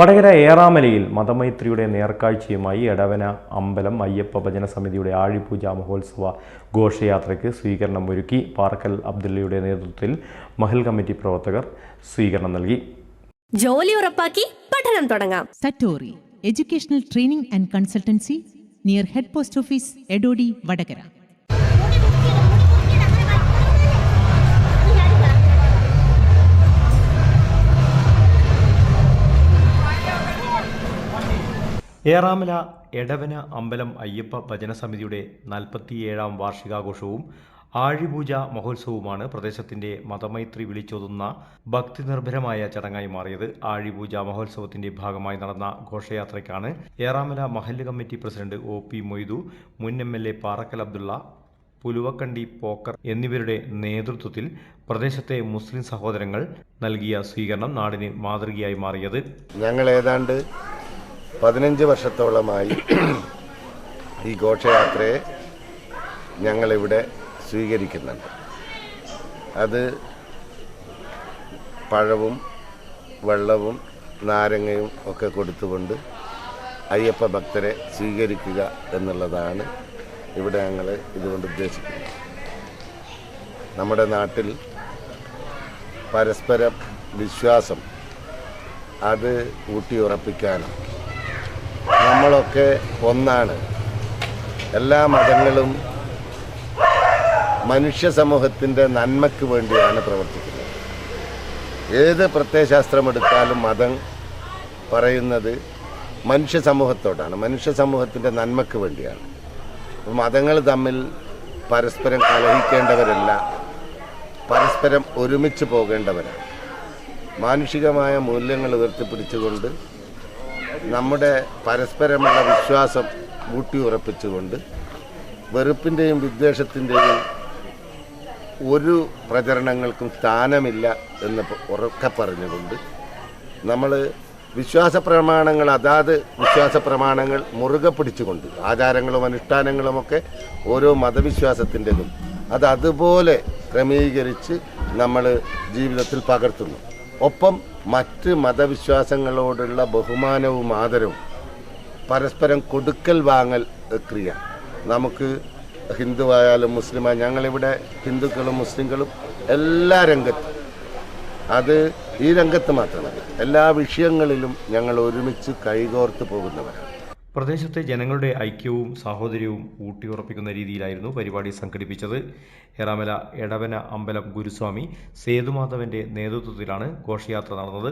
വടകര ഏറാമലയിൽ മതമൈത്രിയുടെ നേർക്കാഴ്ചയുമായി എടവന അമ്പലം അയ്യപ്പ ഭജന സമിതിയുടെ ആഴിപൂജ മഹോത്സവ ഘോഷയാത്രയ്ക്ക് സ്വീകരണം ഒരുക്കി പാർക്കൽ അബ്ദുള്ളയുടെ നേതൃത്വത്തിൽ മഹൽ കമ്മിറ്റി പ്രവർത്തകർ സ്വീകരണം നൽകി ജോലി ഉറപ്പാക്കി പഠനം തുടങ്ങാം Satori educational training and consultancy near head post office Edodi Vadagara. Eramala Edavana അമ്പലം അയ്യപ്പ ഭജന സമിതിയുടെ നാൽപ്പത്തിയേഴാം വാർഷികാഘോഷവും ആഴിപൂജ മഹോത്സവവുമാണ് പ്രദേശത്തിന്റെ മതമൈത്രി വിളിച്ചോതുന്ന ഭക്തി നിർഭരമായ ചടങ്ങായി മാറിയത്. ആഴിപൂജ മഹോത്സവത്തിന്റെ ഭാഗമായി നടന്ന ഘോഷയാത്രയ്ക്കാണ് ഏറാമല മഹല്ല് committee president O P Moidu മുൻ M L A Parakkal Abdullah Puluvakkandi Pokker എന്നിവരുടെ നേതൃത്വത്തിൽ പ്രദേശത്തെ മുസ്ലിം സഹോദരങ്ങൾ നൽകിയ സ്വീകരണം നാടിന് മാതൃകയായി മാറിയത്. ഞങ്ങൾ ഏതാണ്ട് പതിനഞ്ച് വർഷത്തോളമായി ഈ ഘോഷയാത്രയെ ഞങ്ങളിവിടെ സ്വീകരിക്കുന്നുണ്ട്. അത് പഴവും വെള്ളവും നാരങ്ങയും ഒക്കെ കൊടുത്തുകൊണ്ട് അയ്യപ്പ ഭക്തരെ സ്വീകരിക്കുക എന്നുള്ളതാണ് ഇവിടെ ഞങ്ങൾ ഇതുകൊണ്ട് ഉദ്ദേശിക്കുന്നത്. നമ്മുടെ നാട്ടിൽ പരസ്പര വിശ്വാസം അത് ഊട്ടിയുറപ്പിക്കാനും നമ്മളൊക്കെ ഒന്നാണ്. എല്ലാ മതങ്ങളും മനുഷ്യ സമൂഹത്തിന്റെ നന്മയ്ക്ക് വേണ്ടിയാണ് പ്രവർത്തിക്കുന്നത്. ഏത് പ്രത്യയശാസ്ത്രം എടുത്താലും മതം പറയുന്നത് മനുഷ്യ സമൂഹത്തോടാണ്. മനുഷ്യ സമൂഹത്തിന്റെ നന്മയ്ക്ക് വേണ്ടിയാണ്. മതങ്ങൾ തമ്മിൽ പരസ്പരം കലഹിക്കേണ്ടവരല്ല. പരസ്പരം ഒരുമിച്ച് പോകേണ്ടവരാണ്. മാനുഷികമായ മൂല്യങ്ങൾ ഉയർത്തിപ്പിടിച്ചുകൊണ്ട് നമ്മുടെ പരസ്പരമുള്ള വിശ്വാസം ഊട്ടിയുറപ്പിച്ചുകൊണ്ട് വെറുപ്പിന്റെയും വിദ്വേഷത്തിന്റെയും ഒരു പ്രചരണങ്ങൾക്കും സ്ഥാനമില്ല എന്ന് ഉറക്കെ പറഞ്ഞുകൊണ്ട് നമ്മൾ വിശ്വാസ പ്രമാണങ്ങൾ അതാത് വിശ്വാസ പ്രമാണങ്ങൾ മുറുകെ പിടിച്ചുകൊണ്ട് ആചാരങ്ങളും അനുഷ്ഠാനങ്ങളുമൊക്കെ ഓരോ മതവിശ്വാസത്തിന്റെതും. അത് അതുപോലെ ക്രമീകരിച്ച് നമ്മൾ ജീവിതത്തിൽ പകർത്തുന്നു. ഒപ്പം മറ്റ് മതവിശ്വാസങ്ങളോടുള്ള ബഹുമാനവും ആദരവും പരസ്പരം കൊടുക്കൽ വാങ്ങൽ ക്രിയ. നമുക്ക് ഹിന്ദുവായാലും മുസ്ലിമായ ഞങ്ങളിവിടെ ഹിന്ദുക്കളും മുസ്ലിങ്ങളും എല്ലാ രംഗത്തും. അത് ഈ രംഗത്ത് മാത്രമല്ല എല്ലാ വിഷയങ്ങളിലും ഞങ്ങൾ ഒരുമിച്ച് കൈകോർത്ത് പോകുന്നവരാണ്. പ്രദേശത്തെ ജനങ്ങളുടെ ഐക്യവും സാഹോദര്യവും ഊട്ടിയുറപ്പിക്കുന്ന രീതിയിലായിരുന്നു പരിപാടി സംഘടിപ്പിച്ചത്. എറാമല എടവന അമ്പലം ഗുരുസ്വാമി സേതുമാധവന്റെ നേതൃത്വത്തിലാണ് ഘോഷയാത്ര നടന്നത്.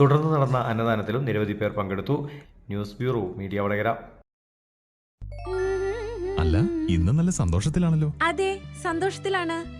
തുടർന്ന് നടന്ന അന്നദാനത്തിലും നിരവധി പേർ പങ്കെടുത്തു. News bureau media Vadakara. അല്ല ഇന്ന് നല്ല സന്തോഷത്തിലാണല്ലോ. അതെ സന്തോഷത്തിലാണ്.